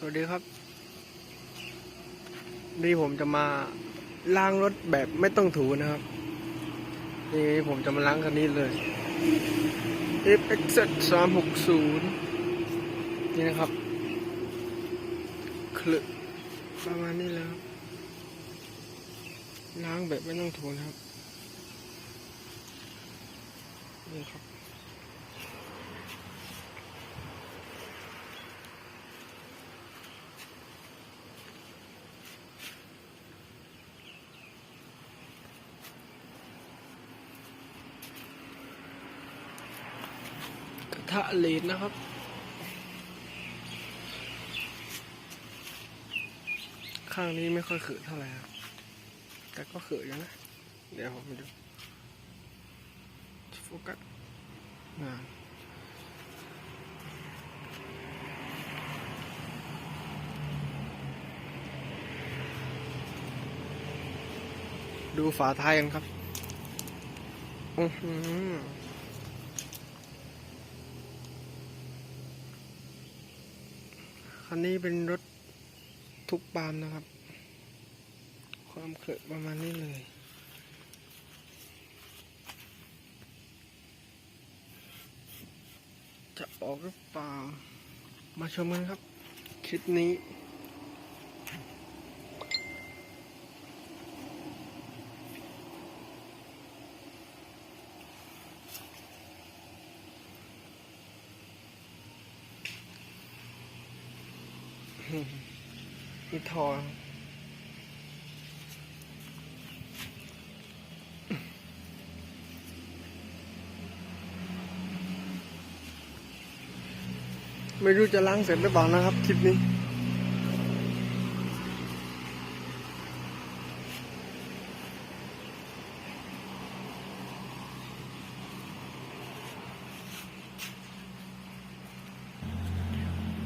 สวัสดีครับ นี่ผมจะมาล้างรถแบบไม่ต้องถูนะครับ นี่ผมจะมาล้างคันนี้เลย FX 360นี่นะครับคลึประมาณนี้แล้วล้างแบบไม่ต้องถูนะครับนี่ครับ ทะเลนนะครับ ข้างนี้ไม่ค่อยขืดเท่าไหร่ครับแต่ก็ขืดอยู่นะ เดี๋ยวผมไปดูโฟกัสงานดูฝาท้ายกันครับ อือหือ คันนี้เป็นรถทุกปานนะครับ ความเคลอะประมาณนี้เลยจะออกหรือเปล่า มาชมกันครับ คลิปนี้ มีทอไม่รู้จะล้างเสร็จหรือเปล่านะครับ คลิปนี้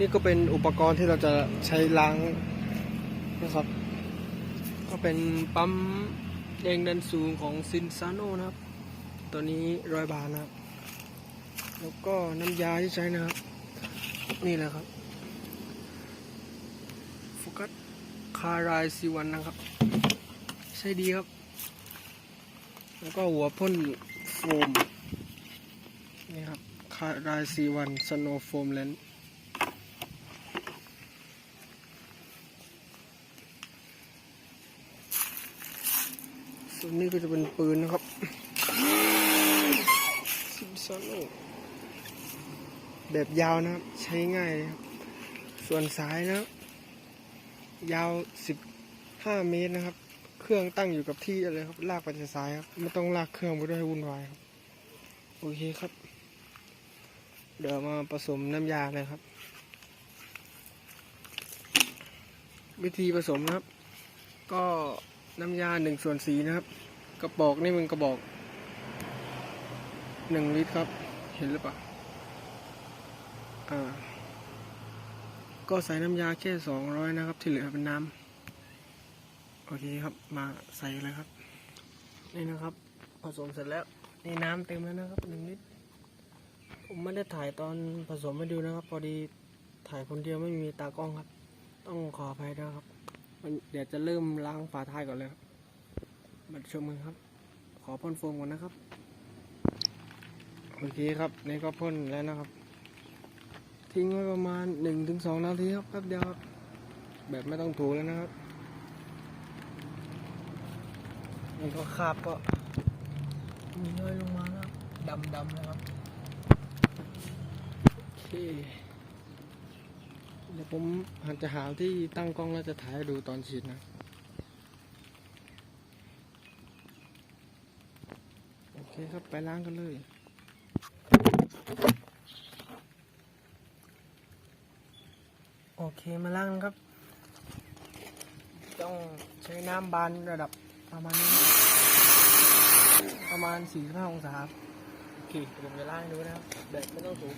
นี่ก็เป็นอุปกรณ์ที่เราจะใช้ล้างนะครับ ก็เป็นปั๊มแรงดันสูงของซินซานโนนะครับ ตัวนี้ร้อยบาทนะครับ แล้วก็น้ำยาที่ใช้นะครับ นี่แหละครับโฟกัสคารายซีวันนะครับ ใช้ดีครับ แล้วก็หัวพ่นโฟมนี่ครับคารายซีวันสโนโฟมเลนส่วนนี้ ก็จะเป็นปืนนะครับซิมซอนโนแบบยาวนะครับ ใช้ง่ายเลยครับ ส่วนสายนะยาว 15 เมตรนะครับ เครื่องตั้งอยู่กับที่เลยครับ ลากไปแต่สายครับ ไม่ต้องลากเครื่องไปด้วยให้วุ่นวายครับ โอเคครับ เดี๋ยวมาผสมน้ำยาเลยครับ วิธีผสมนะครับ ก็น้ำยาหนึ่งส่วนสีนะครับ กระบอกนี่มันกระบอกหนึ่งลิตรครับ เห็นหรือเปล่าอ่า ก็ใส่น้ำยาแค่สองร้อยนะครับ ที่เหลือเป็นน้ำโอเคครับมาใส่เลยครับ นี่นะครับผสมเสร็จแล้วนี่น้ำเต็มแล้วนะครับหนึ่งลิตรผมไม่ได้ถ่ายตอนผสมให้ดูนะครับ พอดีถ่ายคนเดียวไม่มีตากล้องครับ ต้องขออภัยนะครับเดี๋ยวจะเริ่มล้างฝาท้ายก่อนเลยครับ มาชมกันครับ ขอพ่นโฟมก่อนนะครับโอเคครับนี่ก็พ่นแล้วนะครับ ทิ้งไว้ประมาณหนึ่งถึงสองนาทีครับแป๊บเดียวครับ แบบไม่ต้องถูแล้วนะครับนี่ก็คาบก็มีน้อยลงมาแล้วดำดำนะครับโอเคเดี๋ยวผมหันจะหาที่ตั้งกล้องแล้วจะถ่ายดูตอนฉีดนะ โอ เคครับไปล้างกันเลยโอเคมาล้างครับ ต้องใช้น้ำบานระดับประมาณนี้ ประมาณ 45 องศาครับโอเคผมจะล้างดูนะครับแดดไม่ต้องสูง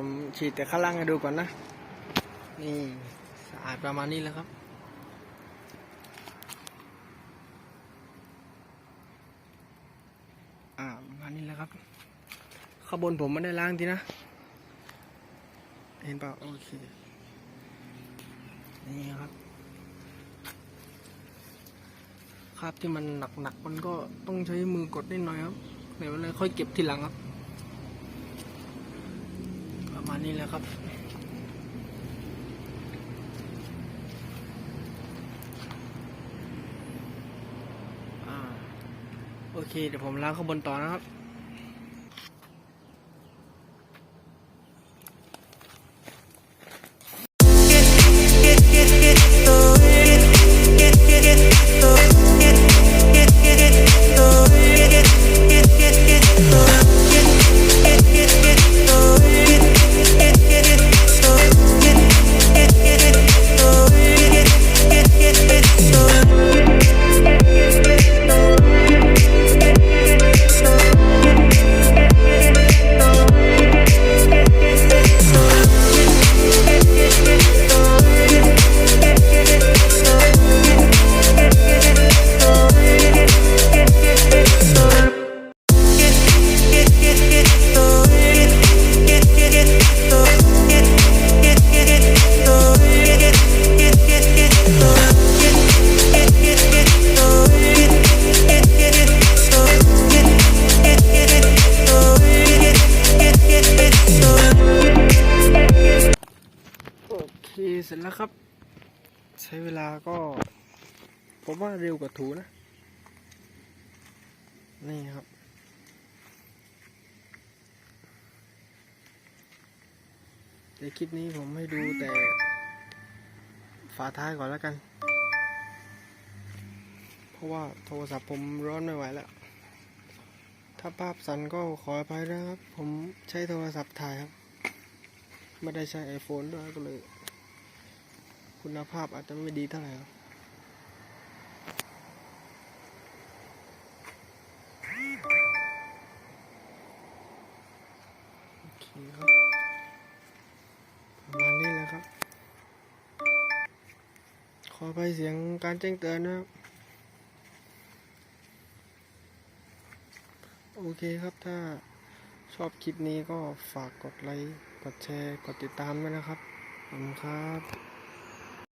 ผมฉีดแต่ข้างล่างให้ดูก่อนนะ นี่สะอาดประมาณนี้แล้วครับ อ่าประมาณนี้แล้วครับข้างบนผมไม่ได้ล้างทีนะ เห็นเปล่าโอเค นี่ครับคราบที่มันหนักๆมันก็ต้องใช้มือกดนิดหน่อยครับเดี๋ยวเราค่อยเก็บทีหลังครับ ประมาณนี้แหละครับโอเค เดี๋ยวผมล้างข้างบนต่อนะครับ ใช้เวลาก็ ผมว่าเร็วกว่าถูนะ นี่ครับ ในคลิปนี้ผมให้ดูแต่ ฝาท้ายก่อนแล้วกัน เพราะว่าโทรศัพท์ผมร้อนไม่ไหวแล้ว ถ้าภาพสั่นก็ขออภัยนะครับ ผมใช้โทรศัพท์ถ่ายครับ ไม่ได้ใช้ iPhone ด้วยก็เลย คุณภาพอาจจะไม่ดีเท่าไหร่ครับโอเคครับ ประมาณนี้แหละครับ ขอไปเสียงการแจ้งเตือนนะครับ โอเคครับถ้าชอบคลิปนี้ก็ฝากกดไลค์ กดแชร์ กดติดตามด้วยนะครับ ขอบคุณครับ